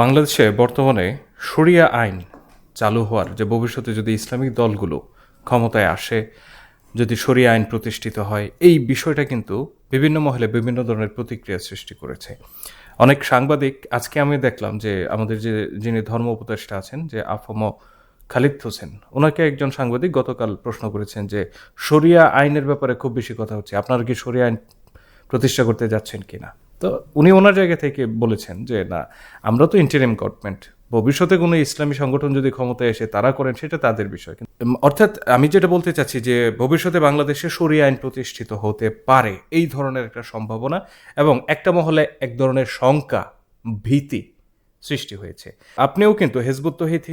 বাংলাদেশে বর্তমানে শরিয়া আইন চালু হওয়ার যে ভবিষ্যতে যদি ইসলামিক দলগুলো ক্ষমতায় আসে, যদি শরিয়া আইন প্রতিষ্ঠিত হয়, এই বিষয়টা কিন্তু বিভিন্ন মহলে বিভিন্ন ধরনের প্রতিক্রিয়া সৃষ্টি করেছে। অনেক সাংবাদিক আজকে আমি দেখলাম যে আমাদের যে যিনি ধর্ম উপদেষ্টা আছেন, যে আফম খালিদ হোসেন, ওনাকে একজন সাংবাদিক গতকাল প্রশ্ন করেছেন যে শরিয়া আইনের ব্যাপারে খুব বেশি কথা হচ্ছে, আপনারা কি শরিয়া আইন প্রতিষ্ঠা করতে যাচ্ছেন কিনা? তো উনি ওনার জায়গা থেকে বলেছেন যে, না, আমরা তো ইন্টারিম গভর্নমেন্ট ভবিষ্যতে কোনো ইসলামী সংগঠন যদি ক্ষমতায় এসে তারা করেন, সেটা তাদের বিষয়। অর্থাৎ আমি যেটা বলতে চাচ্ছি যে, ভবিষ্যতে বাংলাদেশে সরি আইন প্রতিষ্ঠিত হতে পারে, এই ধরনের একটা সম্ভাবনা এবং একটা মহলে এক ধরনের শঙ্কা, ভীতি সৃষ্টি হয়েছে। আপনিও কিন্তু হেজবুত তহিদ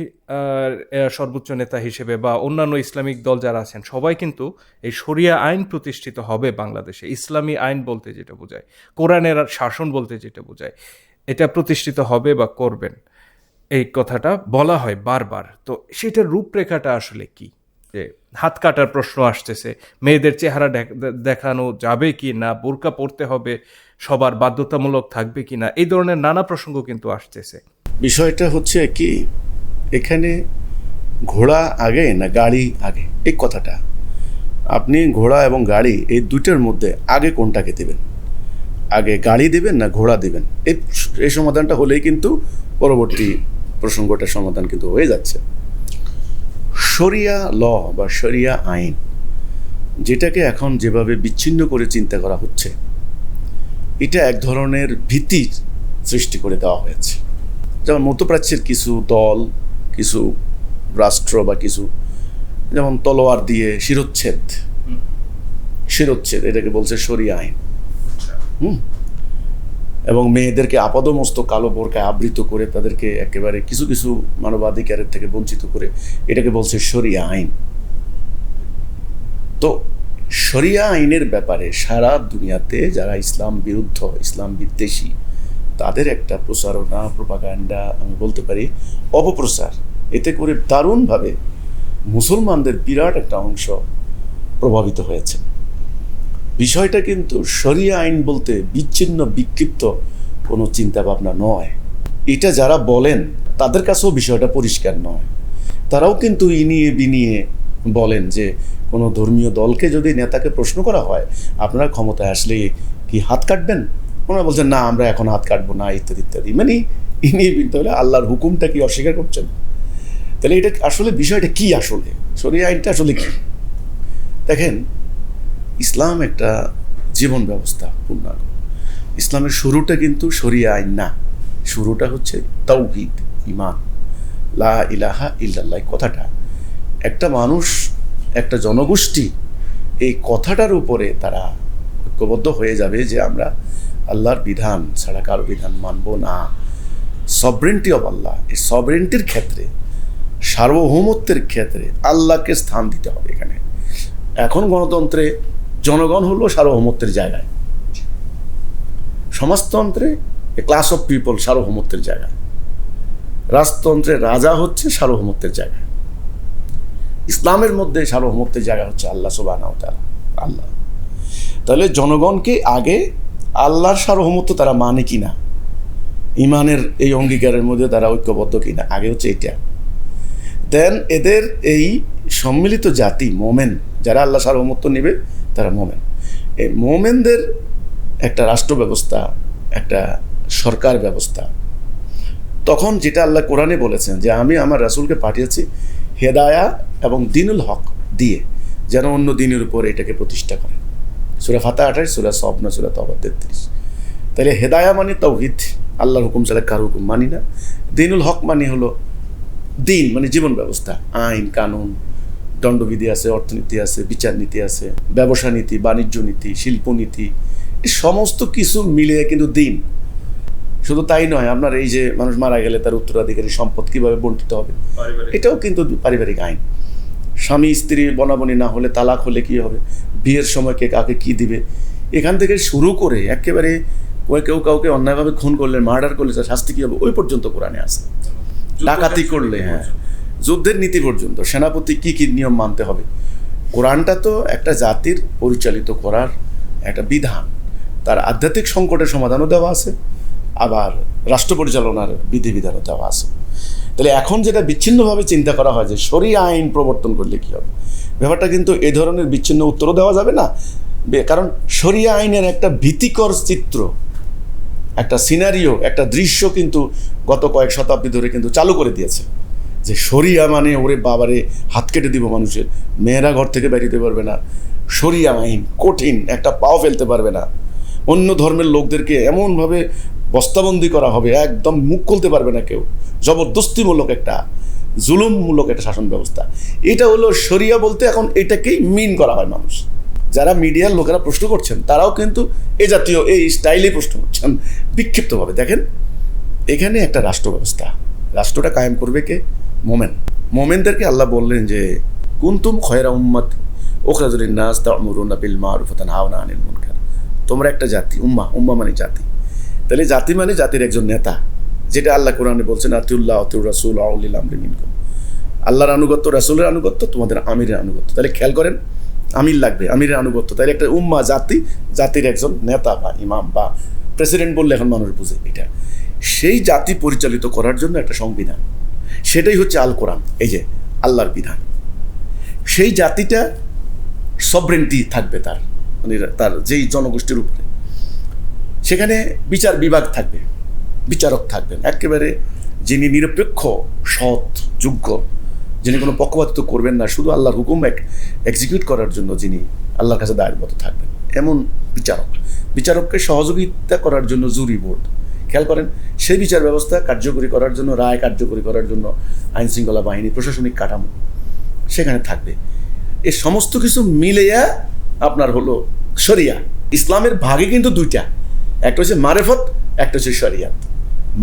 সর্বোচ্চ নেতা হিসেবে বা অন্যান্য ইসলামিক দল যারা আছেন, সবাই কিন্তু এই শরিয়া আইন প্রতিষ্ঠিত হবে বাংলাদেশে। ইসলামী আইন বলতে যেটা বোঝায়, কোরআনের শাসন বলতে যেটা বোঝায়, এটা প্রতিষ্ঠিত হবে বা করবেন। এই কথাটা বলা হয় বারবার। তো সেটার রূপরেখাটা আসলে কি? যে হাত কাটার প্রশ্ন আসতেছে, মেয়েদের চেহারা দেখানো যাবে কি না, বোরকা পরতে হবে সবার বাধ্যতামূলক থাকবে কি না এই ধরনের নানা প্রসঙ্গ কিন্তু আসতেছে। বিষয়টা হচ্ছে কি, এখানে ঘোড়া আগে না গাড়ি আগে? এই কথাটা। আপনি ঘোড়া এবং গাড়ি, এই দুইটার মধ্যে আগে কোনটাকে দেবেন? আগে গাড়ি দেবেন না ঘোড়া দেবেন? এই এই সমাধানটা হলেই কিন্তু পরবর্তী প্রসঙ্গটার সমাধান কিন্তু হয়ে যাচ্ছে। শরিয়া ল বা শরিয়া আইন, যেটাকে এখন যেভাবে বিচ্ছিন্ন করে চিন্তা করা হচ্ছে এটা এক ধরনের ভীতির সৃষ্টি করে দেওয়া হয়েছে। যেমন মধ্যপ্রাচ্যের কিছু দল কিছু রাষ্ট্র বা কিছু যেমন তলোয়ার দিয়ে শিরোচ্ছেদ। শিরোচ্ছেদ এটাকে বলছে শরিয়া আইন। হুম। এবং মেয়েদেরকে আপাদমস্ত কালো বোরকায় আবৃত করে তাদেরকে একেবারে কিছু কিছু মানবাধিকারের থেকে বঞ্চিত করে এটাকে বলছে শরিয়া আইন। তো শরিয়া আইনের ব্যাপারে সারা দুনিয়াতে যারা ইসলাম বিরুদ্ধ, ইসলাম বিদ্বেষী, তাদের একটা প্রচারণা, প্রপাগান্ডা আমি বলতে পারি, অপপ্রচার। এতে করে দারুণভাবে মুসলমানদের বিরাট একটা অংশ প্রভাবিত হয়েছে। বিষয়টা কিন্তু শরিয়া আইন বলতে বিচ্ছিন্ন, বিক্ষিপ্ত কোনো চিন্তা ভাবনা নয়। এটা যারা বলেন, তাদের কাছেও বিষয়টা পরিষ্কার নয়। তারাও কিন্তু ইনিয়ে বিনিয়ে বলেন যে কোনো ধর্মীয় দলকে যদি নেতাকে প্রশ্ন করা হয়, আপনারা ক্ষমতায় আসলে কি হাত কাটবেন? ওনারা বলছেন, না, আমরা এখন হাত কাটবো না, ইত্যাদি ইত্যাদি। মানে ইনি তাহলে আল্লাহর হুকুমটা কি অস্বীকার করছেন? তাহলে এটা আসলে বিষয়টা কি আসলে? শরিয়া আইনটা আসলে কি? দেখেন, ইসলাম একটা জীবন ব্যবস্থা, পূর্ণাঙ্গ। ইসলামের শুরুটা কিন্তু শরিয়া আইন না। শুরুটা হচ্ছে তৌহিদ ইমান লা ইলাহা ইল্লাল্লাহ কথাটা। একটা মানুষ একটা জনগোষ্ঠী এই কথাটার উপরে তারা ঐক্যবদ্ধ হয়ে যাবে যে আমরা আল্লাহর বিধান ছাড়া কারও বিধান মানব না। সবরেন্টি অব আল্লাহ এই সবরেন্টির ক্ষেত্রে, সার্বভৌমত্বের ক্ষেত্রে আল্লাহকে স্থান দিতে হবে এখানে। এখন গণতন্ত্রে জনগণ হলো সার্বভৌমত্বের জায়গায়। সমাজতন্ত্রে ক্লাস অফ পিপল সার্বভৌমত্বের জায়গায়। রাজতন্ত্রে রাজা হচ্ছে সার্বভৌমত্বের জায়গায়। ইসলামের মধ্যে সার্বভৌমত্বের জায়গা হচ্ছে আল্লাহ সুবাহ আল্লাহ। তাহলে জনগণকে আগে আল্লাহর সার্বভৌমত্ব তারা মানে কি না ইমানের এই অঙ্গীকারের মধ্যে তারা ঐক্যবদ্ধ কিনা? আগে হচ্ছে এটা। দেন এদের এই সম্মিলিত জাতি, মোমেন, যারা আল্লাহ সার্বভৌমত্ব নেবে, তারা মোমেন। এই মোমেনদের একটা রাষ্ট্র ব্যবস্থা, একটা সরকার ব্যবস্থা। তখন যেটা আল্লাহ কোরআনে বলেছেন যে, আমি আমার রাসূলকে পাঠিয়েছি হেদায়া এবং দিনুল হক দিয়ে যেন অন্য দিনের উপর এটাকে প্রতিষ্ঠা করে। সুরা ফাতা আঠাশ, সুরা স্বপ্ন সুরা তবা তেত্রিশ। তাহলে হেদায়া মানে তৌহিদ আল্লাহর হুকুম ছাড়া কার হুকুম মানি না। দিনুল হক মানে হলো দিন মানে জীবন ব্যবস্থা। আইন, কানুন, দণ্ডবিধি আছে, অর্থনীতি আছে, বিচার নীতি আছে, ব্যবসা নীতি, বাণিজ্য নীতি শিল্পনীতি এই সমস্ত কিছু মিলে কিন্তু দিন। শুধু তাই নয় আপনার এই যে মানুষ মারা গেলে তার উত্তরাধিকারী সম্পদ কীভাবে বন্টিত হবে? এটাও কিন্তু পারিবারিক আইন। স্বামী স্ত্রী বনাবনি না হলে তালাক হলে কি হবে? বিয়ের সময় কে কাকে কি দিবে? এখান থেকে শুরু করে একেবারে ওই কেউ কাউকে অন্যায়ভাবে খুন করলে মার্ডার করলে তার শাস্তি কী হবে? ওই পর্যন্ত কোরআনে আছে। ডাকাতি করলে হ্যাঁ। যুদ্ধের নীতি পর্যন্ত। সেনাপতি কি কি নিয়ম মানতে হবে? কোরআনটা তো একটা জাতির পরিচালিত করার একটা বিধান। তার আধ্যাত্মিক সংকটের সমাধানও দেওয়া আছে। আবার রাষ্ট্র পরিচালনার বিধিবিধানও দেওয়া আছে। তাহলে এখন যেটা বিচ্ছিন্নভাবে চিন্তা করা হয় যে সরিয়া আইন প্রবর্তন করলে কী হবে? ব্যাপারটা কিন্তু এ ধরনের বিচ্ছিন্ন উত্তরও দেওয়া যাবে না। কারণ সরিয়া আইনের একটা ভীতিকর চিত্র, একটা সিনারিও, একটা দৃশ্য কিন্তু গত কয়েক শতাব্দী ধরে কিন্তু চালু করে দিয়েছে। যে শরিয়া মানে ওরে বাবারে, হাত কেটে দিব মানুষের। মেয়েরা ঘর থেকে বেরিয়ে পারবে না। শরিয়া আইন কঠিন, একটা পাও ফেলতে পারবে না। অন্য ধর্মের লোকদেরকে এমনভাবে বস্তাবন্দি করা হবে, একদম মুখ খুলতে পারবে না কেউ। জবরদস্তিমূলক একটা, জুলুমমূলক একটা শাসন ব্যবস্থা। এটা হলো শরিয়া বলতে এখন এটাকেই মিন করা হয় মানুষ। যারা মিডিয়ার লোকেরা প্রশ্ন করছেন, তারাও কিন্তু এ জাতীয়, এই স্টাইলে প্রশ্ন করছেন বিক্ষিপ্তভাবে। দেখেন, এখানে একটা রাষ্ট্র ব্যবস্থা। রাষ্ট্রটা কায়েম করবে কে? মোমেন। মোমেনদেরকে আল্লাহ বললেন যে, কুন্তুম খয়রা উম্মত ওখরাজুল নাস তামুরুনা বিল মারুফ ওয়া তানহাউনা আনিল মুনকার। তোমরা একটা জাতি, উম্মা উম্মা মানে জাতি। তাহলে জাতি মানে জাতির একজন নেতা, যেটা আল্লাহ কোরআনে বলছেন, আতিউল্লাহ আতিউর রাসূল আউলিল আমরি মিনকুম। আল্লাহর আনুগত্য, রাসূলের আনুগত্য, তোমাদের আমিরের আনুগত্য। তাহলে খেয়াল করেন, আমির লাগবে, আমিরের আনুগত্য। তাহলে একটা উম্মা, জাতি, জাতির একজন নেতা বা ইমাম বা প্রেসিডেন্ট বললে এখন মানুষ বুঝে এটা। সেই জাতি পরিচালিত করার জন্য একটা সংবিধান। সেটাই হচ্ছে আল কোরআন, এই যে আল্লাহর বিধান। সেই জাতিটা সবরেন্টি থাকবে তার মানে তার যেই জনগোষ্ঠীর উপরে। সেখানে বিচার বিভাগ থাকবে, বিচারক থাকবেন। একেবারে যিনি নিরপেক্ষ, সৎ, যোগ্য, যিনি কোনো পক্ষপাতিত্ব করবেন না, শুধু আল্লাহর হুকুম এক এক্সিকিউট করার জন্য যিনি আল্লাহর কাছে দায়ের মতো থাকবেন। এমন বিচারক। বিচারককে সহযোগিতা করার জন্য জুরি বোর্ড। খেয়াল করেন, সেই বিচার ব্যবস্থা কার্যকরী করার জন্য, রায় কার্যকরী করার জন্য আইন শৃঙ্খলা বাহিনী প্রশাসনিক কাঠামো সেখানে থাকবে। এ সমস্ত কিছু মিলেয়া আপনার হলো শরিয়া। ইসলামের ভাগে কিন্তু দুইটা। একটা হচ্ছে মারেফত, একটা হচ্ছে শরিয়াত।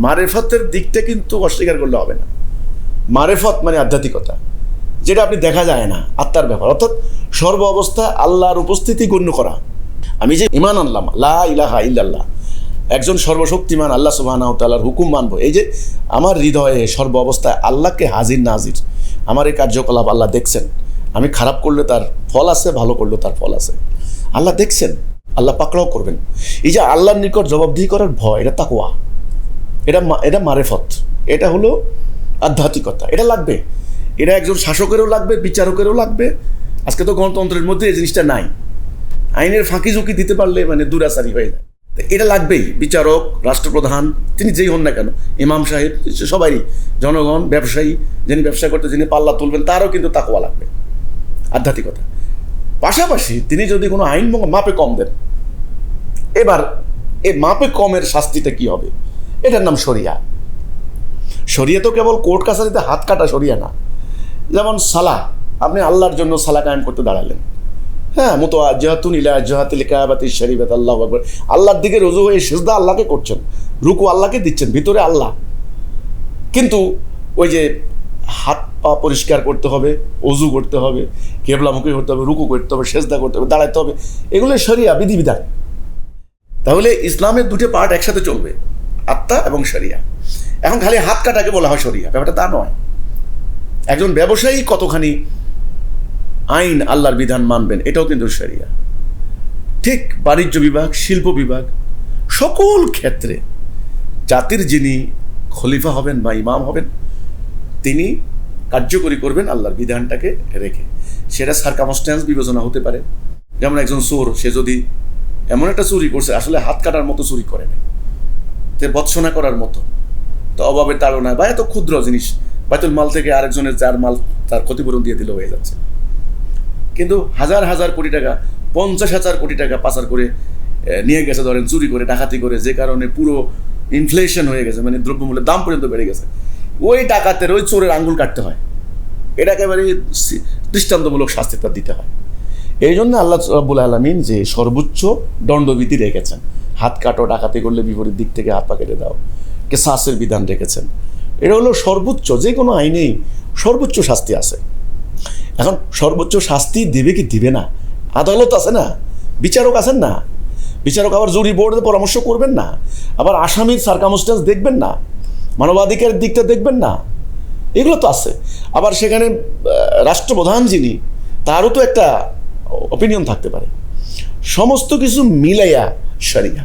মারেফতের দিকটা কিন্তু অস্বীকার করলে হবে না। মারেফত মানে আধ্যাত্মিকতা, যেটা আপনি দেখা যায় না, আত্মার ব্যাপার। অর্থাৎ সর্ব অবস্থা আল্লাহর উপস্থিতি গণ্য করা। আমি যে ইমান আনলাম, লা ইলাহা ইল্লাল্লাহ, একজন সর্বশক্তিমান আল্লাহ সুবহানাহু তাআলার হুকুম মানবো। এই যে আমার হৃদয়ে সর্ব অবস্থায় আল্লাহকে হাজির নাজির, আমার এই কার্যকলাপ আল্লাহ দেখছেন। আমি খারাপ করলে তার ফল আছে, ভালো করলে তার ফল আছে। আল্লাহ দেখছেন। আল্লাহ পাকড়াও করবেন। এই যে আল্লাহর নিকট জবাবদিহি করার ভয়, এটা তাকওয়া। এটা এটা মারেফত। এটা হলো আধ্যাত্মিকতা। এটা লাগবে। এটা একজন শাসকেরও লাগবে, বিচারকেরও লাগবে। আজকে তো গণতন্ত্রের মধ্যে এই জিনিসটা নাই। আইনের ফাঁকি ঝুঁকি দিতে পারলে মানে দুরাচারি হয়ে যায়। এটা লাগবেই। বিচারক, রাষ্ট্রপ্রধান, তিনি যেই হন না কেন, ইমাম সাহেব সবারই, জনগণ, ব্যবসায়ী, যিনি ব্যবসা করতে, যিনি পাল্লা তুলবেন, তারও কিন্তু তাকওয়া লাগবে। আধ্যাত্মিকতা। পাশাপাশি তিনি যদি কোনো আইন মাপে কম দেন, এবার এ মাপে কমের শাস্তিটা কি হবে? এটার নাম শরিয়া। শরিয়া তো কেবল কোর্ট কাছারিতে হাত কাটা শরিয়া না। যেমন সালা, আপনি আল্লাহর জন্য সালা কায়েম করতে দাঁড়ালেন। হ্যাঁ মতো আজহাতুন ইলা আজহাতিল কাবাতি শরীফাত, আল্লাহ আকবর। আল্লাহর দিকে রুজু হয়ে সেজদা আল্লাহকে করছেন, রুকু আল্লাহকে দিচ্ছেন, ভিতরে আল্লাহ। কিন্তু ওই যে হাত পা পরিষ্কার করতে হবে, অজু করতে হবে, কেবলামুখী করতে হবে, রুকু করতে হবে, সেজদা করতে হবে দাঁড়াতে হবে, এগুলো শরিয়া, বিধিবিধান। তাহলে ইসলামের দুটো পার্ট একসাথে চলবে, আত্মা এবং শরিয়া। এখন খালি হাত কাটাকে বলা হয় শরিয়া, ব্যাপারটা তা নয়। একজন ব্যবসায়ী কতখানি আইন আল্লাহর বিধান মানবেন, এটাও কিন্তু শরিয়া। ঠিক বাণিজ্য বিভাগ, শিল্প বিভাগ, সকল ক্ষেত্রে জাতির যিনি খলিফা হবেন বা ইমাম হবেন তিনি কার্যকরী করবেন আল্লাহর বিধানটাকে রেখে। সেটা সার্কামস্ট্যান্স বিবেচনা হতে পারে। যেমন একজন চোর, সে যদি এমন একটা চুরি করছে, আসলে হাত কাটার মতো চুরি করে নাই। তে বৎসনা করার মতো। তো অভাবের তাড়নায়, বা এত ক্ষুদ্র জিনিস বাইতুল মাল থেকে আরেকজনের যার মাল, তার ক্ষতিপূরণ দিয়ে দিলে হয়ে যাচ্ছে। কিন্তু হাজার হাজার কোটি টাকা, পঞ্চাশ হাজার কোটি টাকা পাচার করে নিয়ে গেছে, ধরেন চুরি করে, ডাকাতি করে, যে কারণে পুরো ইনফ্লেশন হয়ে গেছে মানে দ্রব্যমূল্যের দাম পর্যন্ত বেড়ে গেছে। ওই ডাকাতের ওই চোরের আঙ্গুল কাটতে হয়। এটা একেবারে দৃষ্টান্তমূলক শাস্তি তার দিতে হয়। এই জন্য আল্লাহ রাব্বুল আলমিন যে সর্বোচ্চ দণ্ডবিধি রেখেছেন, হাত কাটো, ডাকাতি করলে বিপরীত দিক থেকে হাত পা কেটে দাও কে শ্বাসের বিধান রেখেছেন, এটা হলো সর্বোচ্চ, যে কোনো আইনেই সর্বোচ্চ শাস্তি আছে। এখন সর্বোচ্চ শাস্তি দেবে কি দিবে না? আদালত আছে না? বিচারক আছেন না? বিচারক আবার জুরি বোর্ডে পরামর্শ করবেন না? আবার আসামির সার্কামস্টেন্স দেখবেন না? মানবাধিকারের দিকটা দেখবেন না। এগুলো তো আছে। আবার সেখানে রাষ্ট্রপ্রধান যিনি, তারও তো একটা অপিনিয়ন থাকতে পারে। সমস্ত কিছু মিলাইয়া সারিয়া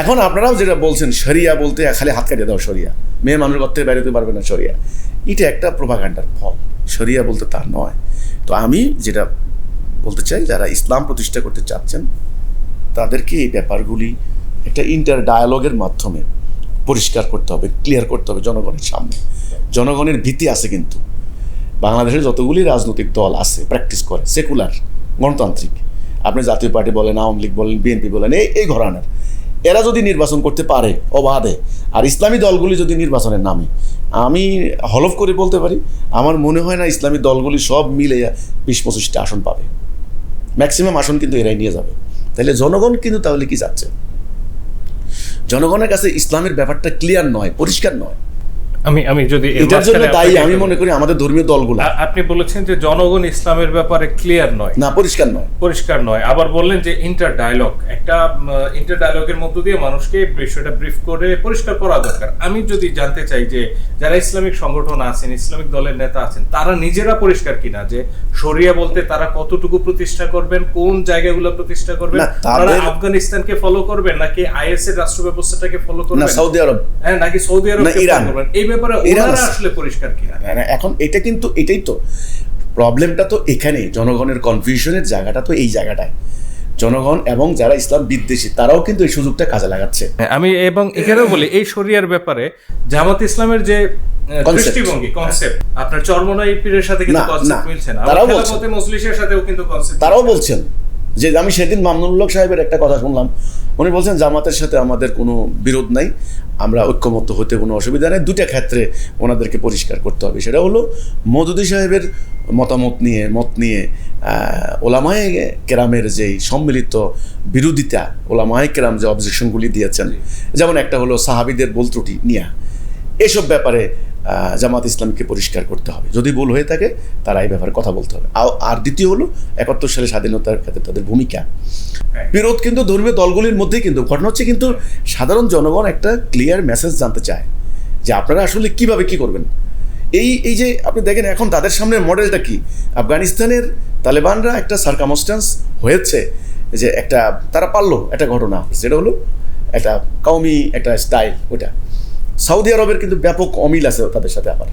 এখন আপনারাও যেটা বলছেন, শরিয়া বলতে খালি হাত কাটিয়ে দাও শরিয়া। মেয়ে মানুষ করতে বেরোতে পারবে না শরিয়া। এটা একটা প্রভাকাণ্ডার ফল। শরিয়া বলতে তা নয়। তো আমি যেটা বলতে চাই, যারা ইসলাম প্রতিষ্ঠা করতে চাচ্ছেন, তাদেরকে এই ব্যাপারগুলি একটা ইন্টার ডায়ালগের মাধ্যমে পরিষ্কার করতে হবে ক্লিয়ার করতে হবে জনগণের সামনে। জনগণের ভীতি আছে কিন্তু। বাংলাদেশের যতগুলি রাজনৈতিক দল আছে প্র্যাকটিস করে সেকুলার গণতান্ত্রিক। আপনি জাতীয় পার্টি বলেন, আওয়ামী লীগ বলেন, বিএনপি বলেন, এই এই ঘরানার। এরা যদি নির্বাচন করতে পারে অবাধে, আর ইসলামী দলগুলি যদি নির্বাচনের নামে, আমি হলফ করে বলতে পারি, আমার মনে হয় না ইসলামী দলগুলি সব মিলে বিশ পঁচিশটা আসন পাবে। ম্যাক্সিমাম আসন কিন্তু এরাই নিয়ে যাবে। তাহলে জনগণ কিন্তু তাহলে কি চাচ্ছে? জনগণের কাছে ইসলামের ব্যাপারটা ক্লিয়ার নয় পরিষ্কার নয়। আমি আমি যদি এটার জন্য দায়ী আমি মনে করি আমাদের ধর্মীয় দলগুলো। আপনি বলেছেন যে জনগণ ইসলামের ব্যাপারে ক্লিয়ার নয়। না পরিষ্কার নয়। পরিষ্কার নয়। আবার বললেন যে ইন্টার ডায়লগ একটা ইন্টার ডায়লগের মধ্য দিয়ে মানুষকে বিষয়টা ব্রিফ করে পরিষ্কার করা দরকার। আমি যদি জানতে চাই যে যারা ইসলামিক সংগঠন আছেন ইসলামিক দলের নেতা আছেন তারা নিজেরা পরিষ্কার কিনা? যে শরিয়া বলতে তারা কতটুকু প্রতিষ্ঠা করবেন কোন জায়গাগুলো প্রতিষ্ঠা করবেন? তারা আফগানিস্তানকে ফলো করবেন নাকি আইএস এর রাষ্ট্র ব্যবস্থাটাকে ফলো না করবেন? Saudi Arab. হ্যাঁ নাকি সৌদি আরব ইরান। করবেন? এই ব্যাপারে ওনারা আসলে পরিষ্কার কিনা না, না, এখন এটা কিন্তু এটাই তো প্রবলেমটা তো এখানেই জনগণের কনফিউশনের জায়গাটা তো এই জায়গাটায়। জনগণ এবং যারা ইসলাম বিদ্বেষী তারাও কিন্তু এই সুযোগটা কাজে লাগাচ্ছে। হ্যাঁ, আমি এবং এখানেও বলি এই শরিয়ার ব্যাপারে জামাত ইসলামের যে দৃষ্টিভঙ্গি কনসেপ্ট আপনার চরমনাই পীরের সাথে কিন্তু কনসেপ্ট মিলছে না। তারাও আবার বলছে। খেলাফতে মজলিসের সাথেও কিন্তু কনসেপ্ট তারাও বলছেন। যে আমি সেদিন মামনুল্লাহ সাহেবের একটা কথা শুনলাম। উনি বলছেন, জামাতের সাথে আমাদের কোনো বিরোধ নাই। আমরা ঐক্যমত্য হতে কোনো অসুবিধা নেই। দুটা ক্ষেত্রে ওনাদেরকে পরিষ্কার করতে হবে। সেটা হলো মদুদি সাহেবের মতামত নিয়ে, মত নিয়ে ওলামায়ে কেরামের যেই সম্মিলিত বিরোধিতা, ওলামায়ে কেরাম যে অবজেকশনগুলি দিয়েছেন, যেমন একটা হলো সাহাবিদের বল ত্রুটি নিয়া। এসব ব্যাপারে জামাত ইসলামকে পরিষ্কার করতে হবে। যদি ভুল হয়ে থাকে, তারা এই ব্যাপারে কথা বলতে হবে। আর দ্বিতীয় হলো, একাত্তর সালে স্বাধীনতার ক্ষেত্রে তাদের ভূমিকা। বিরোধ কিন্তু ধর্মীয় দলগুলির মধ্যেই কিন্তু, ঘটনা হচ্ছে কিন্তু সাধারণ জনগণ একটা ক্লিয়ার মেসেজ জানতে চায় যে আপনারা আসলে কীভাবে কি করবেন। এই এই যে আপনি দেখেন এখন তাদের সামনে মডেলটা কি? আফগানিস্তানের তালেবানরা একটা সার্কামস্টান্স হয়েছে যে একটা, তারা পারল একটা ঘটনা সেটা হলো একটা কওমি একটা স্টাইল ওটা সৌদি আরবের কিন্তু ব্যাপক অমিল আছে তাদের সাথে আবার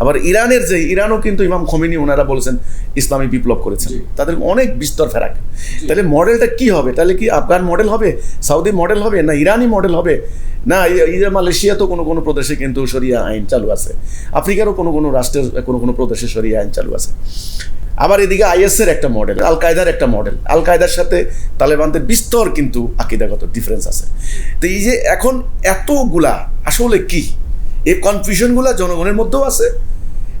আবার ইরানের যে ইরানও কিন্তু ইমাম খমিনি ওনারা বলেছেন ইসলামী বিপ্লব করেছেন। তাদের অনেক বিস্তর ফেরাক। তাহলে মডেলটা কি হবে? তাহলে কি আফগান মডেল হবে? সৌদি মডেল হবে? না ইরানি মডেল হবে? না মালয়েশিয়া তো কোনো কোনো প্রদেশে কিন্তু সরিয়া আইন চালু আছে। আফ্রিকারও কোনো কোনো রাষ্ট্রের কোনো কোনো প্রদেশে সরিয়া আইন চালু আছে। আবার এদিকে আইএসের একটা মডেল আল কায়দার একটা মডেল। আল কায়দার সাথে তালেবানদের বিস্তর কিন্তু আকিদাগত ডিফারেন্স আছে। তো এই যে এখন এতগুলা আসলে কি? এই কনফিউশনগুলো জনগণের মধ্যেও আছে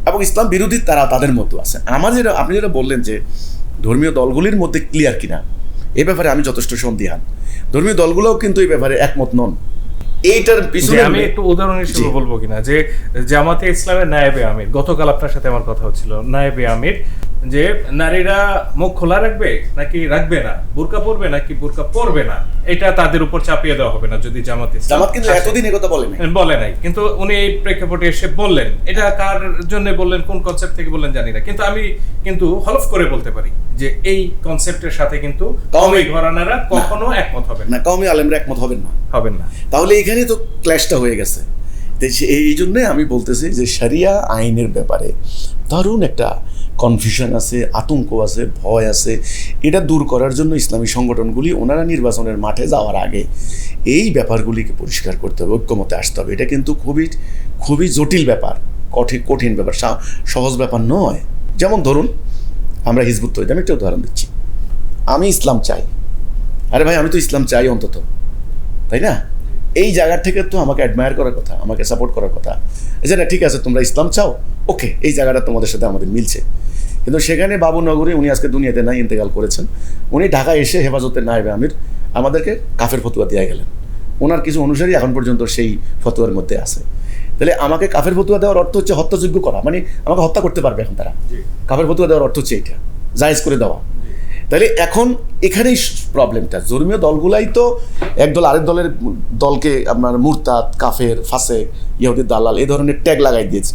এবং ইসলাম বিরোধী তারা তাদের মধ্যেও আছে। আমার যেটা আপনি যেটা বললেন যে ধর্মীয় দলগুলির মধ্যে ক্লিয়ার কিনা এ ব্যাপারে আমি যথেষ্ট সন্দিহান। ধর্মীয় দলগুলোও কিন্তু এই ব্যাপারে একমত নন। এইটার পিছনে আমি একটু উদাহরণ হিসেবে বলব কিনা যে জামাতে ইসলামের নায়েবে আমির গতকাল আপনার সাথে আমার কথা হচ্ছিল নায়েবে আমির যে নারীরা মুখ খোলা রাখবে নাকি রাখবে না? বোরকা পরবে নাকি বোরকা পরবে না? এটা তাদের উপর চাপিয়ে দেওয়া হবে না যদি জামাত জামাত কিন্তু। এতদিন কথা বলেনি বলে নাই। কিন্তু উনি এই প্রেক্ষাপটে এসে বললেন। এটা কার জন্য বললেন কোন কনসেপ্ট থেকে বললেন জানি না। কিন্তু আমি কিন্তু হলফ করে বলতে পারি যে এই কনসেপ্টের সাথে কিন্তু কমই ঘরানারা কখনো একমত হবেন না। কওমি আলেমরা একমত হবেন না। হবেন না। তাহলে এখানে তো ক্ল্যাশটা হয়ে গেছে। এই জন্যে আমি বলতেছি যে সারিয়া আইনের ব্যাপারে দারুণ একটা কনফিউশন আছে, আতঙ্ক আছে, ভয় আছে, এটা দূর করার জন্য ইসলামী সংগঠনগুলি ওনারা নির্বাচনের মাঠে যাওয়ার আগে এই ব্যাপারগুলিকে পরিষ্কার করতে হবে, ঐক্যমতে আসতে হবে। এটা কিন্তু খুবই খুবই জটিল ব্যাপার কঠিন কঠিন ব্যাপার সহজ ব্যাপার নয়। যেমন ধরুন, আমরা হিজবুত তৈরি, আমি একটা উদাহরণ দিচ্ছি। আমি ইসলাম চাই। আরে ভাই, আমি তো ইসলাম চাই অন্তত, তাই না? এই জায়গা থেকে তো আমাকে অ্যাডমায়ার করার কথা আমাকে সাপোর্ট করার কথা। যে না ঠিক আছে তোমরা ইসলাম চাও? ওকে এই জায়গাটা তোমাদের সাথে আমাদের মিলছে। কিন্তু সেখানে বাবুনগরে উনি আজকে দুনিয়াতে নাই ইন্তেকাল করেছেন। উনি ঢাকা এসে হেফাজতের নায়েবে আমির আমাদেরকে কাফের ফতুয়া দিয়ে গেলেন। ওনার কিছু অনুসারী এখন পর্যন্ত সেই ফতুয়ার মধ্যে আছে। তাহলে আমাকে কাফের ফতুয়া দেওয়ার অর্থ হচ্ছে হত্যাযোগ্য করা মানে আমাকে হত্যা করতে পারবে এখন তারা। কাফের ফতুয়া দেওয়ার অর্থ হচ্ছে এইটা জায়েজ করে দেওয়া। তাহলে এখন এখানেই প্রবলেমটা ধর্মীয় দলগুলাই তো একদল আরেক দলের দলকে আপনার মুরতাদ, কাফের ফাঁসে ইহুদি দালাল এই ধরনের ট্যাগ লাগাই দিয়েছে।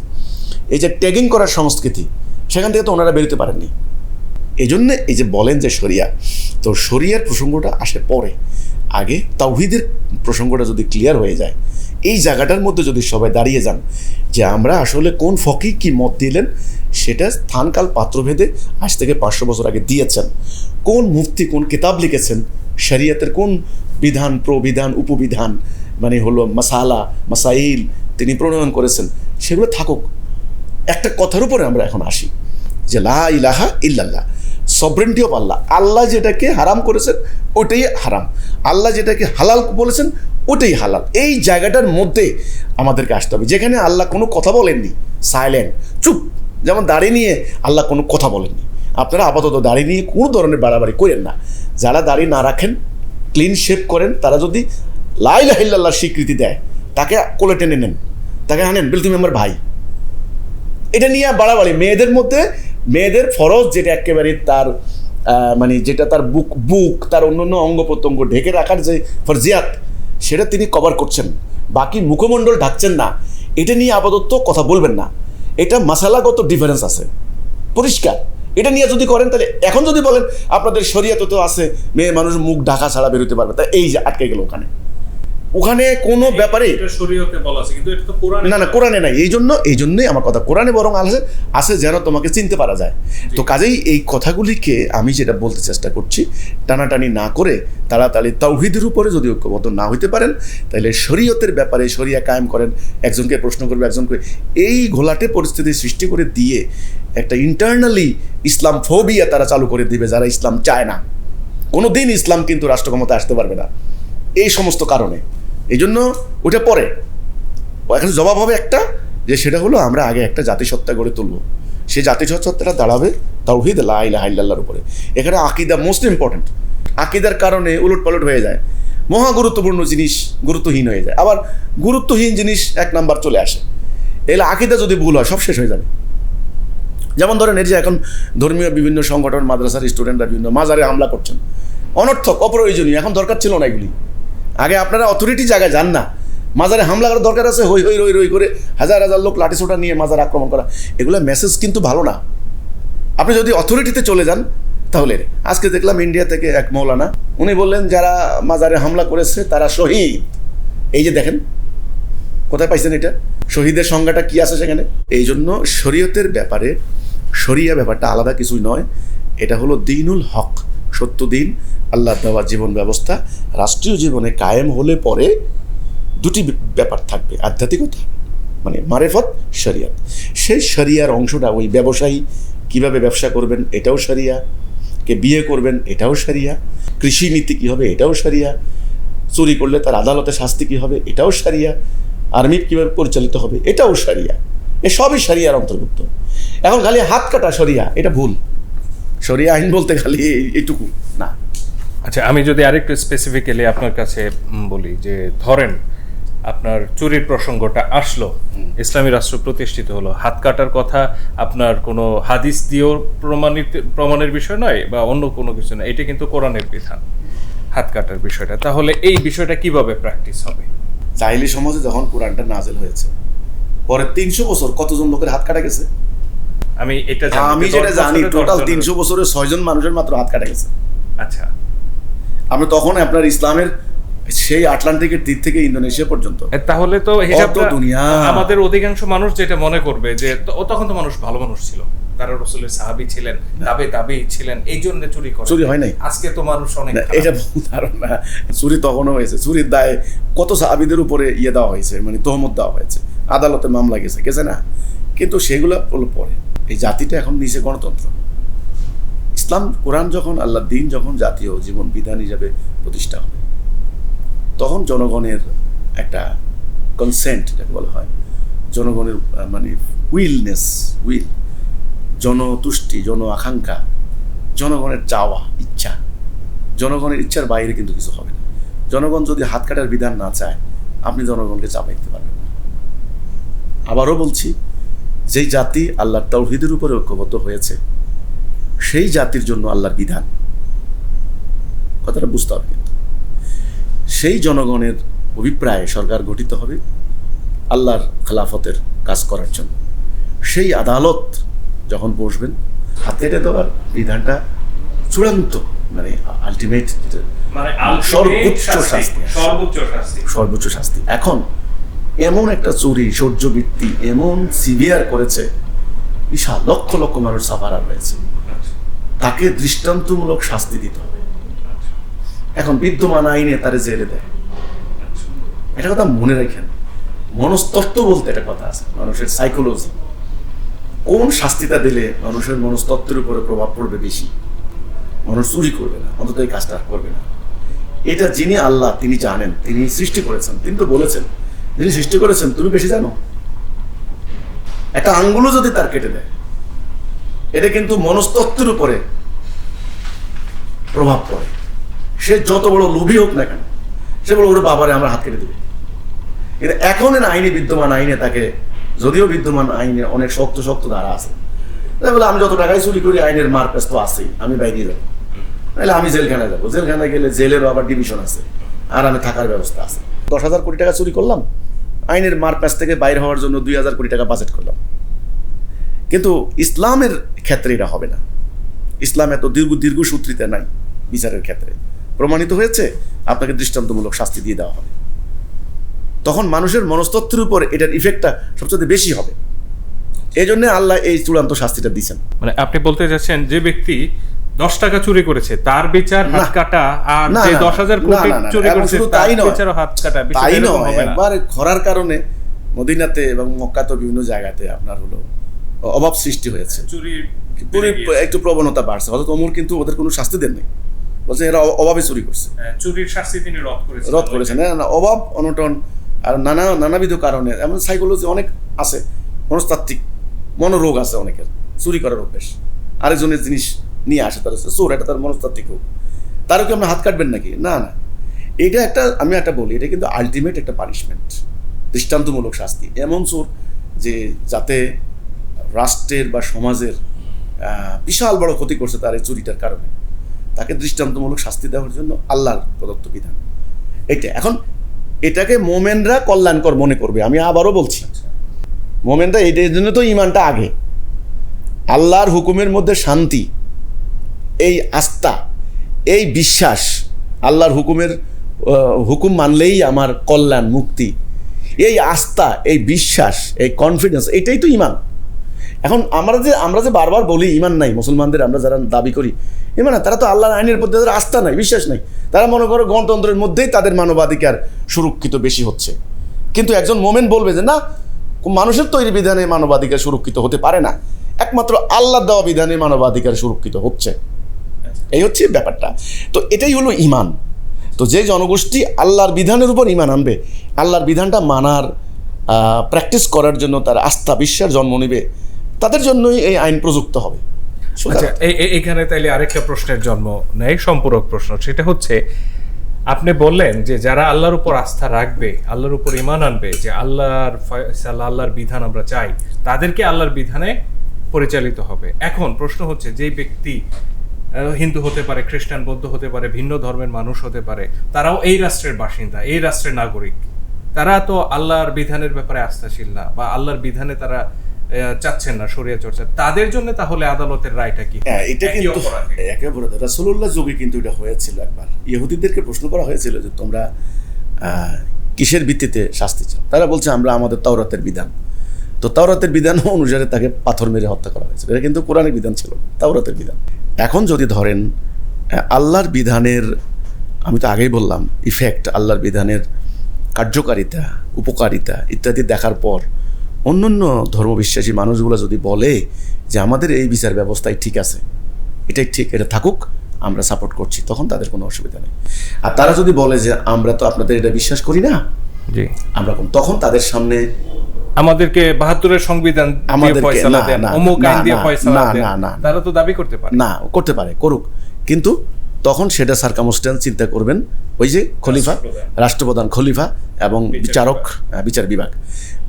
এই যে ট্যাগিং করার সংস্কৃতি, সেখান থেকে তো ওনারা বেরোতে পারেননি। এই জন্যে এই যে বলেন যে শরিয়া, তো শরিয়ার প্রসঙ্গটা আসে পরে। আগে তাওহিদের প্রসঙ্গটা যদি ক্লিয়ার হয়ে যায় এই জায়গাটার মধ্যে যদি সবাই দাঁড়িয়ে যান যে আমরা আসলে কোন ফকি কি মত দিলেন, সেটা স্থানকাল পাত্রভেদে আজ থেকে পাঁচশো বছর আগে দিয়েছেন। কোন মুফতি কোন কিতাব লিখেছেন, শরিয়তের কোন বিধান, প্রবিধান, উপবিধান মানে হলো মাসালা, মাসাইল তিনি প্রণয়ন করেছেন, সেগুলো থাকুক। একটা কথার উপরে আমরা এখন আসি, যে লা ইলাহা ইল্লাল্লাহ সবরেন্টি অফ আল্লাহ। আল্লাহ যেটাকে হারাম করেছেন, ওটাই হারাম। আল্লাহ যেটাকে হালাল বলেছেন ওটাই হালাল। এই জায়গাটার মধ্যে আমাদেরকে আসতে হবে। যেখানে আল্লাহ কোনো কথা বলেননি সাইলেন্ট চুপ, যেমন দাড়ি নিয়ে আল্লাহ কোনো কথা বলেননি। আপনারা আপাতত দাড়ি নিয়ে কোনো ধরনের বাড়াবাড়ি করেন না। যারা দাড়ি না রাখেন ক্লিন শেপ করেন, তারা যদি লাই লাইলাহিল্লাহ স্বীকৃতি দেয়, তাকে কোলে টেনে নেন। তাকে আনেন, বিল, তুমি আমার ভাই। এটা নিয়ে বাড়াবাড়ি। মেয়েদের মধ্যে, মেয়েদের ফরজ যেটা একেবারে তার মানে যেটা তার বুক বুক, তার অন্য অন্য অঙ্গ প্রত্যঙ্গ ঢেকে রাখার যে ফরজিয়াত সেটা তিনি কভার করছেন। বাকি মুখমণ্ডল ঢাকছেন না। এটা নিয়ে আপাতত কথা বলবেন না। এটা মশালাগত ডিফারেন্স আছে। পরিষ্কার। এটা নিয়ে যদি করেন, তাহলে এখন যদি বলেন, আপনাদের শরীয়ত তো আছে, মেয়ে মানুষ মুখ ঢাকা ছাড়া বেরোতে পারবে। তা এই যে আটকে গেল ওখানে। ওখানে কোনো ব্যাপারে না না কোরআনে নাই। এই জন্য এই জন্যই আমার কথা। কোরআনে বরং আছে আছে যেন তোমাকে চিনতে পারা যায়। তো কাজেই এই কথাগুলিকে আমি যেটা বলতে চেষ্টা করছি টানাটানি না করে তাড়াতাড়ি তৌহিদের উপরে যদি ঐক্যবদ্ধ না হইতে পারেন তাহলে শরীয়তের ব্যাপারে শরিয়া কায়েম করেন একজনকে প্রশ্ন করবে একজনকে এই ঘোলাটে পরিস্থিতি সৃষ্টি করে দিয়ে একটা ইন্টারনালি ইসলাম ফোবিয়া তারা চালু করে দিবে যারা ইসলাম চায় না। কোনো দিন ইসলাম কিন্তু রাষ্ট্র ক্ষমতায় আসতে পারবে না। এই সমস্ত কারণে। এই জন্য ওটা পরে এখন জবাব হবে একটা যে সেটা হলো আমরা আগে একটা জাতিসত্তা গড়ে তুলব। সে জাতিসত্তাটা দাঁড়াবে তাওহিদ লাইল্লাহর উপরে। এখানে আকিদা মোস্ট ইম্পর্টেন্ট আকিদার কারণে উলট পালট হয়ে যায়। মহা গুরুত্বপূর্ণ জিনিস গুরুত্বহীন হয়ে যায়। আবার গুরুত্বহীন জিনিস এক নাম্বার চলে আসে। এলে আকিদা যদি ভুল হয় সব শেষ হয়ে যাবে। যেমন ধরেন এই যে এখন ধর্মীয় বিভিন্ন সংগঠন, মাদ্রাসার স্টুডেন্টরা বিভিন্ন মাজারে হামলা করছেন। অনর্থক, অপ্রয়োজনীয়, এখন দরকার ছিল না এগুলি। আগে আপনারা অথরিটি জায়গায় যান না। মাজারে হামলা করার দরকার আছে, হই হই, রই রই করে হাজার হাজার লোক লাঠিসোটা নিয়ে মাজার আক্রমণ করা। এগুলো মেসেজ কিন্তু ভালো না। আপনি যদি অথরিটিতে চলে যান, তাহলে আজকে দেখলাম ইন্ডিয়া থেকে এক মৌলানা, উনি বললেন, যারা মাজারে হামলা করেছে, তারা শহীদ। এই যে দেখেন, কোথায় পাইছেন এটা? শহীদের সংজ্ঞাটা কি আছে সেখানে? এই জন্য শরীয়তের ব্যাপারে, শরিয়া ব্যাপারটা আলাদা কিছুই নয়। এটা হলো দিনুল হক। সত্য দিন আল্লাহ দেওয়া জীবন ব্যবস্থা, রাষ্ট্রীয় জীবনে কায়েম হলে পরে দুটি ব্যাপার থাকবে, আধ্যাত্মিকতা মানে মারেফত, শরিয়াত। সেই শরিয়ার অংশটা ওই ব্যবসায়ী কীভাবে ব্যবসা করবেন এটাও সারিয়া কে বিয়ে করবেন এটাও সারিয়া কৃষি নীতি কী হবে এটাও সারিয়া চুরি করলে তার আদালতে শাস্তি কী হবে এটাও সারিয়া আর্মি কীভাবে পরিচালিত হবে এটাও সারিয়া এ সবই সারিয়ার অন্তর্ভুক্ত। এখন খালি হাত কাটা সরিয়া এটা ভুল। সরিয়া আইন বলতে খালি এই- এইটুকু। না। আচ্ছা আমি যদি আরেকটু স্পেসিফিক্যালি আপনার কাছে বলি যে ধরেন আপনার চুরির প্রসঙ্গটা আসলো ইসলামী রাষ্ট্র প্রতিষ্ঠিত হলো। হাত কাটার কথা আপনার কোনো হাদিস দিয়েও প্রমাণিত প্রমাণের বিষয় নয় বা অন্য কোনো কিছু নয় এটা কিন্তু কোরআনের বিধান হাত কাটার বিষয়টা। তাহলে এই বিষয়টা কীভাবে প্র্যাকটিস হবে? জাহিলি সমাজে যখন কোরআনটা নাজেল হয়েছে পরে তিনশো বছর কতজন লোকের হাত কাটা গেছে? আমি এটা জানি আমি যেটা জানি টোটাল তিনশো বছরে ছয়জন মানুষের মাত্র হাত কাটা গেছে। আচ্ছা। আমরা তখন আপনার ইসলামের সেই আটলান্টিকের তীর থেকে ইন্দোনেশিয়া পর্যন্ত। তাহলে তো হিসাবটা দুনিয়া। আমাদের অধিকাংশ মানুষ যেটা মনে করবে যে তখন তো মানুষ ভালো মানুষ ছিল। তারা রসুলের সাহাবি ছিলেন তাবে ছিলেন এই জন্য চুরি করে। চুরি হয় নাই। আজকে তো মানুষ অনেক এটা ধারণা। চুরি তখনও হয়েছে। চুরির দায়ে কত সাহাবিদের উপরে ইয়ে দেওয়া হয়েছে মানে তহমত দেওয়া হয়েছে। আদালতে মামলা গেছে গেছে না? কিন্তু সেগুলো হলো পরে। এই জাতিটা এখন নিচে গণতন্ত্র। ইসলাম, কোরআন যখন আল্লাহ দিন যখন জাতীয় জীবন বিধান হিসাবে প্রতিষ্ঠা হবে, তখন জনগণের একটা কনসেন্ট যাকে বলা হয়, জনগণের মানে উইলনেস উইল জনতুষ্টি, জন আকাঙ্ক্ষা, জনগণের চাওয়া, ইচ্ছা, জনগণের ইচ্ছার বাইরে কিন্তু কিছু হবে না। জনগণ যদি হাত কাটার বিধান না চায়, আপনি জনগণকে চাপাইতে পারবেন আবারও বলছি যেই জাতি আল্লাহর তৌহিদের উপরে ঐক্যবদ্ধ হয়েছে সেই জাতির জন্য আল্লাহর বিধান। কথাটা বুঝতে হবে কিন্তু। সেই জনগণের অভিপ্রায়ে সরকার গঠিত হবে আল্লাহর খেলাফতের কাজ করার জন্য। সেই আদালত যখন বসবেন হাত কেটে দেওয়ার বিধানটা চূড়ান্ত মানে আলটিমেট মানে সর্বোচ্চ শাস্তি। সর্বোচ্চ শাস্তি। সর্বোচ্চ শাস্তি। এখন এমন একটা চুরি সৌর্যবৃত্তি এমন সিভিয়ার করেছে, বিশাল লক্ষ লক্ষ মানুষ সাফারার রয়েছে তাকে দৃষ্টান্তমূলক শাস্তি দিতে হবে। এখন বিদ্যমান আইনে তারে জেলে দেয়। এটা কথা মনে রাখেন, মনস্তত্ত্ব বলতে একটা কথা আছে, মানুষের সাইকোলজি কোন শাস্তিটা দিলে মানুষের মনস্তত্ত্বের উপরে প্রভাব পড়বে বেশি? মানুষ চুরি করবে না, অন্তত এই কাজটা করবে না। এটা যিনি আল্লাহ, তিনি জানেন, তিনি সৃষ্টি করেছেন, তিনি তো বলেছেন। যিনি সৃষ্টি করেছেন, তুমি বেশি জানো। একটা আঙ্গুলও যদি তার কেটে দেয়, এটা কিন্তু মনস্তত্ত্বের উপরে প্রভাব পড়ে। সে যত বড় লোভী হোক না কেন, সে বলে, ওর বাবারে, আমরা হাত কেটে দেবে। কিন্তু এখন এর আইনে বিদ্যমান আইনে তাকে, যদিও বিদ্যমান আইনে অনেক শক্ত শক্ত ধারা আছে। বলে, আমি যত টাকাই চুরি করি, আইনের মারপ্যাচ তো আছেই, আমি বাইরে যাব নাহলে আমি জেলখানায় যাব। জেলখানায় গেলে জেলেরও আবার ডিভিশন আছে, আর আমি থাকার ব্যবস্থা আছে। দশ হাজার কোটি টাকা চুরি করলাম, আইনের মারপ্যাচ থেকে বাইর হওয়ার জন্য দুই হাজার কোটি টাকা বাজেট করলাম। কিন্তু ইসলামের ক্ষেত্রে এটা হবে না। ইসলাম এত দীর্ঘ দীর্ঘসূত্রিতা নাই বিচারের ক্ষেত্রে। প্রমাণিত হয়েছে, আপনাকে দৃষ্টান্তমূলক শাস্তি দিয়ে দেওয়া হবে। তখন মানুষের মনস্তত্ত্বের উপর এটার ইফেক্টটা সবচেয়ে বেশি হবে। এই জন্য আল্লাহ এই চূড়ান্ত শাস্তিটা দিচ্ছেন মানে আপনি বলতে যাচ্ছেন যে ব্যক্তি দশ টাকা চুরি করেছে তার বিচার হাত কাটা আর যে দশ হাজার কোটি চুরি করেছে তাই নয়। বিচারও হাত কাটা তাই নয় একবার খরার কারণে মদিনাতে এবং মক্কাতে বিভিন্ন জায়গাতে আপনার হলো অভাব সৃষ্টি হয়েছে। চুরি একটু প্রবণতা বাড়ছে। হয়তো ওমর কিন্তু ওদের কোনো শাস্তি দেন নাই বলছে এরা অভাবে চুরি করছে। হ্যাঁ, চুরির শাস্তি তিনি রদ করেছেন। রদ করেছেন। না না অভাব অনটন আর নানা নানাবিধ কারণে এমন সাইকোলজি অনেক আছে মনস্তাত্ত্বিক মনোরোগ আছে অনেকের চুরি করার অভ্যেস। আরেকজনের জিনিস নিয়ে আসে তার চোর, এটা তার মনস্তাত্ত্বিক রোগ তারও কি আমরা হাত কাটবেন নাকি? না না। এটা একটা, আমি একটা বলি, এটা কিন্তু আলটিমেট একটা পানিশমেন্ট দৃষ্টান্তমূলক শাস্তি। এমন চোর যে যাতে রাষ্ট্রের বা সমাজের বিশাল বড় ক্ষতি করছে তার এই চুরিটার কারণে। তাকে দৃষ্টান্তমূলক শাস্তি দেওয়ার জন্য আল্লাহর প্রদত্ত বিধান। এটা, এখন এটাকে মোমেনরা কল্যাণকর মনে করবে, আমি আবারও বলছি। মোমেনরা এটার জন্য তো ইমানটা আগে। আল্লাহর হুকুমের মধ্যে শান্তি এই আস্থা, এই বিশ্বাস আল্লাহর হুকুমের হুকুম মানলেই আমার কল্যাণ, মুক্তি। এই আস্থা, এই বিশ্বাস, এই কনফিডেন্স এটাই তো ইমান এখন আমরা যে আমরা যে বারবার বলি ইমান নাই, মুসলমানদের আমরা যারা দাবি করি ইমান তারা তো আল্লাহর আইনের প্রতি তাদের আস্থা নাই, বিশ্বাস নাই। তারা মনে করো গণতন্ত্রের মধ্যেই তাদের মানবাধিকার সুরক্ষিত বেশি হচ্ছে। কিন্তু একজন মোমেন বলবে যে, না, মানুষের তৈরি বিধানে মানবাধিকার সুরক্ষিত হতে পারে না। একমাত্র আল্লাহ দেওয়া বিধানে মানবাধিকার সুরক্ষিত হচ্ছে। এই হচ্ছে ব্যাপারটা। তো এটাই হলো ইমান তো যে জনগোষ্ঠী আল্লাহর বিধানের উপর ইমান আনবে আল্লাহর বিধানটা মানার প্র্যাকটিস করার জন্য তার আস্থা বিশ্বাস জন্ম নেবে তাদের জন্যই এই আইন প্রযুক্ত হবে। আচ্ছা এখানে তাইলে আরেকটা প্রশ্নের জন্ম নেয় সম্পূরক প্রশ্ন। সেটা হচ্ছে আপনি বললেন যে যারা আল্লাহর উপর আস্থা রাখবে আল্লাহর উপর ইমান আনবে যে আল্লাহর আল্লাহর বিধান আমরা চাই তাদেরকে আল্লাহর বিধানে পরিচালিত হবে। এখন প্রশ্ন হচ্ছে যে ব্যক্তি হিন্দু হতে পারে খ্রিস্টান বৌদ্ধ হতে পারে ভিন্ন ধর্মের মানুষ হতে পারে তারাও এই রাষ্ট্রের বাসিন্দা এই রাষ্ট্রের নাগরিক। তারা তো আল্লাহর বিধানের ব্যাপারে আস্থাশীল না বা আল্লাহর বিধানে তারা চাচ্ছেন না শরিয়া চর্চা। তাদের জন্য তাহলে আদালতের রায়টা কি? হ্যাঁ এটা কিন্তু অপরাধে। একে রাসুল্লাহ যুগে কিন্তু এটা হয়েছিল একবার। ইহুদিদেরকে প্রশ্ন করা হয়েছিল যে তোমরা আহ, কিসের ভিত্তিতে শাস্তি চাও? তারা বলছে আমরা আমাদের তাওরাতের বিধান। তো তাওরাতের বিধান অনুসারে তাকে পাথর মেরে হত্যা করা হয়েছিল। এটা কিন্তু কোরআনের বিধান ছিল তাওরাতের বিধান। এখন যদি ধরেন আল্লাহর বিধানের আমি তো আগেই বললাম ইফেক্ট আল্লাহর বিধানের কার্যকারিতা উপকারিতা ইত্যাদি দেখার পর অন্যান্য ধর্মবিশ্বাসী মানুষগুলো যদি বলে যে আমাদের এই বিচার ব্যবস্থাই ঠিক আছে এটাই ঠিক এটা থাকুক আমরা সাপোর্ট করছি তখন তাদের কোনো অসুবিধা নেই। আর তারা যদি বলে যে আমরা তো আপনাদের এটা বিশ্বাস করি না আমরা তখন তাদের সামনে আমাদেরকে বাহাত্তরের সংবিধান দিয়ে আমাদেরকে- ফয়সালা দেন অমুক আইন দিয়ে ফয়সালা দেন না, না। তারা তো দাবি করতে পারে। না করতে পারে করুক। কিন্তু তখন সেটা সার্কামস্ট্যান্স চিন্তা করবেন ওই যে খলিফা রাষ্ট্রপ্রধান। খলিফা এবং বিচার বিচারক বিচার বিভাগ।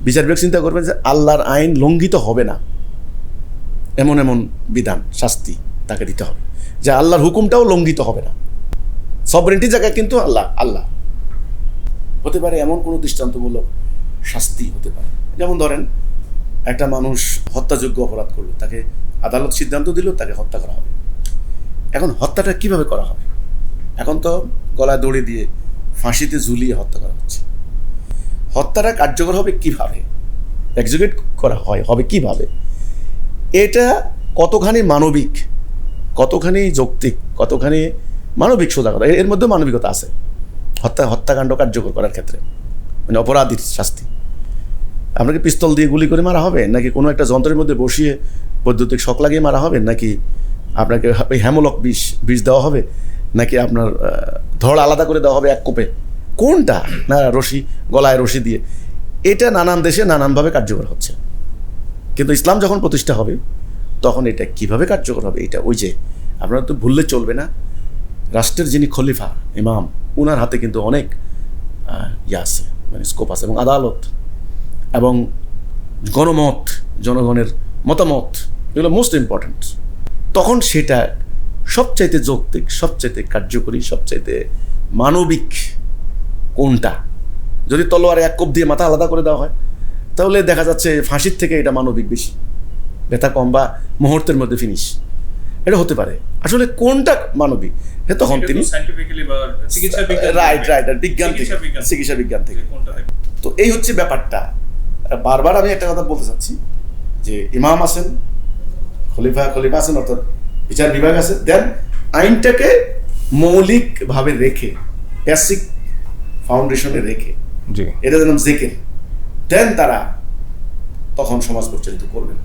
বিচার বিভাগ চিন্তা করবেন যে আল্লাহর আইন লঙ্ঘিত হবে না। এমন এমন বিধান শাস্তি তাকে দিতে হবে। যে আল্লাহর হুকুমটাও লঙ্ঘিত হবে না। সবরেন্টি জায়গায় কিন্তু আল্লাহ আল্লাহ। হতে পারে এমন কোনো দৃষ্টান্তমূলক শাস্তি হতে পারে। যেমন ধরেন, একটা মানুষ হত্যাযোগ্য অপরাধ করল, তাকে আদালত সিদ্ধান্ত দিল, তাকে হত্যা করা হবে। এখন হত্যাটা কীভাবে করা হবে? এখন তো গলায় দড়ি দিয়ে ফাঁসিতে ঝুলিয়ে হত্যা করা হচ্ছে। হত্যাটা কার্যকর হবে কীভাবে? এক্সিকিউট করা হয়, হবে কীভাবে? এটা কতখানি মানবিক, কতখানি যৌক্তিক, কতখানি মানবিক সোজা এর মধ্যে মানবিকতা আছে। হত্যা, হত্যাকাণ্ড কার্যকর করার ক্ষেত্রে মানে অপরাধীর শাস্তি। আপনাকে পিস্তল দিয়ে গুলি করে মারা হবে? নাকি কোনো একটা যন্ত্রের মধ্যে বসিয়ে বৈদ্যুতিক শক লাগিয়ে মারা হবে? নাকি আপনাকে ওই হ্যামলক বিষ বিষ দেওয়া হবে? নাকি আপনার ধড় আলাদা করে দেওয়া হবে এক কোপে? কোনটা? না, রশি, গলায় রশি দিয়ে। এটা নানান দেশে নানানভাবে কার্যকর হচ্ছে। কিন্তু ইসলাম যখন প্রতিষ্ঠা হবে, তখন এটা কীভাবে কার্যকর হবে? এটা ওই যে, আপনারা তো ভুললে চলবে না। রাষ্ট্রের যিনি খলিফা, ইমাম, উনার হাতে কিন্তু অনেক ইয়ে আছে মানে স্কোপ আছে এবং আদালত। এবং গণমত জনগণের মতামত এগুলো মোস্ট ইম্পর্ট্যান্ট তখন সেটা সবচাইতে যৌক্তিক সবচাইতে কার্যকরী সবচাইতে মানবিক কোনটা? যদি তলোয়ারে এক কোপ দিয়ে মাথা আলাদা করে দেওয়া হয় তাহলে দেখা যাচ্ছে ফাঁসির থেকে এটা মানবিক বেশি। ব্যথা কম বা মুহূর্তের মধ্যে ফিনিশ এটা হতে পারে। আসলে কোনটা মানবিক? তখন তিনি রাইট রাইট বিজ্ঞান থেকে। চিকিৎসা বিজ্ঞান থেকে। তো এই হচ্ছে ব্যাপারটা। বারবার আমি একটা কথা বলতে চাচ্ছি যে ইমাম আছেন খলিফা খলিফা আছেন অর্থাৎ বিচার বিভাগ আছে দেন আইনটাকে মৌলিকভাবে রেখে বেসিক ফাউন্ডেশনে রেখে এটা যেন জেকের দেন তারা তখন সমাজ পরিচালিত করবেন।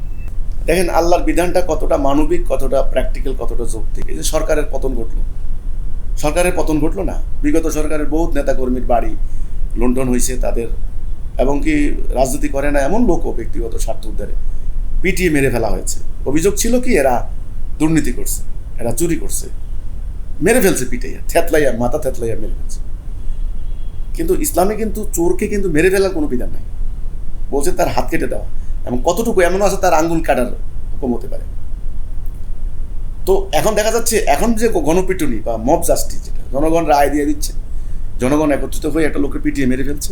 দেখেন আল্লাহর বিধানটা কতটা মানবিক কতটা প্র্যাকটিক্যাল কতটা যৌক্তিক। এই যে সরকারের পতন ঘটলো। সরকারের পতন ঘটলো না। বিগত সরকারের বহুত নেতাকর্মীর বাড়ি লুণ্ঠন হয়েছে তাদের এবং কি রাজনীতি করে না এমন লোকও ব্যক্তিগত স্বার্থ উদ্ধারে পিটিয়ে মেরে ফেলা হয়েছে। অভিযোগ ছিল কি, এরা দুর্নীতি করছে, এরা চুরি করছে, মেরে ফেলছে পিটাইয়া, থেতলাইয়া, মাথা থেতলাইয়া মেরে ফেলছে। কিন্তু ইসলামে কিন্তু চোরকে কিন্তু মেরে ফেলার কোনো বিধান নাই। বলছে তার হাত কেটে দেওয়া এবং কতটুকু এমন আছে তার আঙ্গুল কাটার হুকুম হতে পারে। তো এখন দেখা যাচ্ছে, এখন যে গণপিটুনি বা মব জাস্টিস যেটা, জনগণ রায় দিয়ে দিচ্ছে, জনগণ একত্রিত হয়ে একটা লোককে পিটিয়ে মেরে ফেলছে।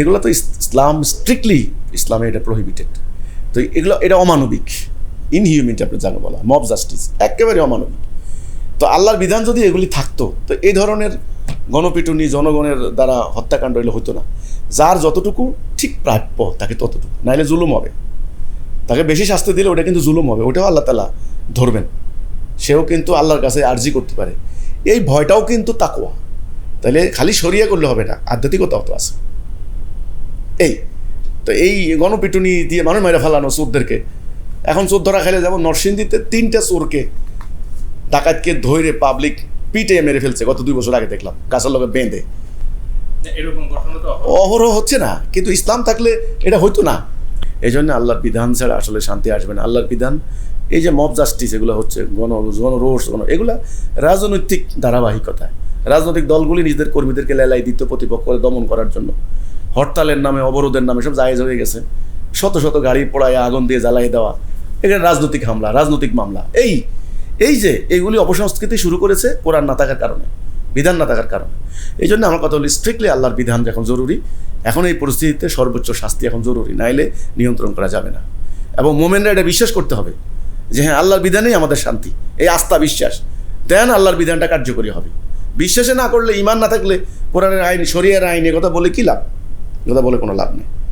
এগুলো তো ইসলাম স্ট্রিক্টলি ইসলামে এটা প্রহিবিটেড তো এগুলো, এটা অমানবিক। ইনহিউমিনিটি আপনার জানো বলা মব জাস্টিস একেবারে অমানবিক। তো আল্লাহর বিধান যদি এগুলি থাকতো, তো এই ধরনের গণপিটুনি জনগণের দ্বারা হত্যাকাণ্ড এগুলো হতো না। যার যতটুকু, ঠিক প্রাপ্য তাকে ততটুকু। নাইলে জুলুম হবে। তাকে বেশি শাস্তি দিলে ওটা কিন্তু জুলুম হবে। ওটাও আল্লাহ তালা ধরবেন। সেও কিন্তু আল্লাহর কাছে আর্জি করতে পারে। এই ভয়টাও কিন্তু তাকোয়া তাহলে খালি সরিয়ে করলে হবে না। আধ্যাত্মিকতাও তো আছে। এই তো এই গণপিটুনি দিয়ে মানুষ মেরে ফেলানো চোরদেরকে। এখন চোর ধরা খেলে যেমন নরসিংদীতে তিনটা চোরকে ডাকাতকে ধরে পাবলিক পিটে মেরে ফেলছে গত দুই বছর আগে দেখলাম গাছের লোকে বেঁধে। অহরহ হচ্ছে না কিন্তু ইসলাম থাকলে এটা হইতো না। এই জন্য আল্লাহর বিধান ছাড়া আসলে শান্তি আসবে না। আল্লাহর বিধান এই যে মব জাস্টিস এগুলো হচ্ছে গণ গণরোষ গণ এগুলা রাজনৈতিক ধারাবাহিকতা রাজনৈতিক দলগুলি নিজেদের কর্মীদেরকে লেলাই দিত প্রতিপক্ষ দমন করার জন্য। হরতালের নামে, অবরোধের নামে সব জায়েজ হয়ে গেছে। শত শত গাড়ি পোড়ায় আগুন দিয়ে জ্বালাই দেওয়া। এখানে রাজনৈতিক হামলা, রাজনৈতিক মামলা। এই এই যে এইগুলি অপসংস্কৃতি শুরু করেছে কোরআন না থাকার কারণে, বিধান না থাকার কারণে। এই জন্য আমার কথা হলো স্ট্রিক্টলি আল্লাহর বিধান যখন জরুরি, এখন এই পরিস্থিতিতে সর্বোচ্চ শাস্তি এখন জরুরি, নাইলে নিয়ন্ত্রণ করা যাবে না। এবং মোমেনরা এটা বিশ্বাস করতে হবে, যে হ্যাঁ আল্লাহর বিধানেই আমাদের শান্তি, এই আস্থা বিশ্বাস। দেন আল্লাহর বিধানটা কার্যকরী হবে। বিশ্বাসে না করলে ইমান না থাকলে কোরআনের আইন, শরিয়ার আইন কথা বলে কী লাভ? কথা বলে কোনো লাভ নেই।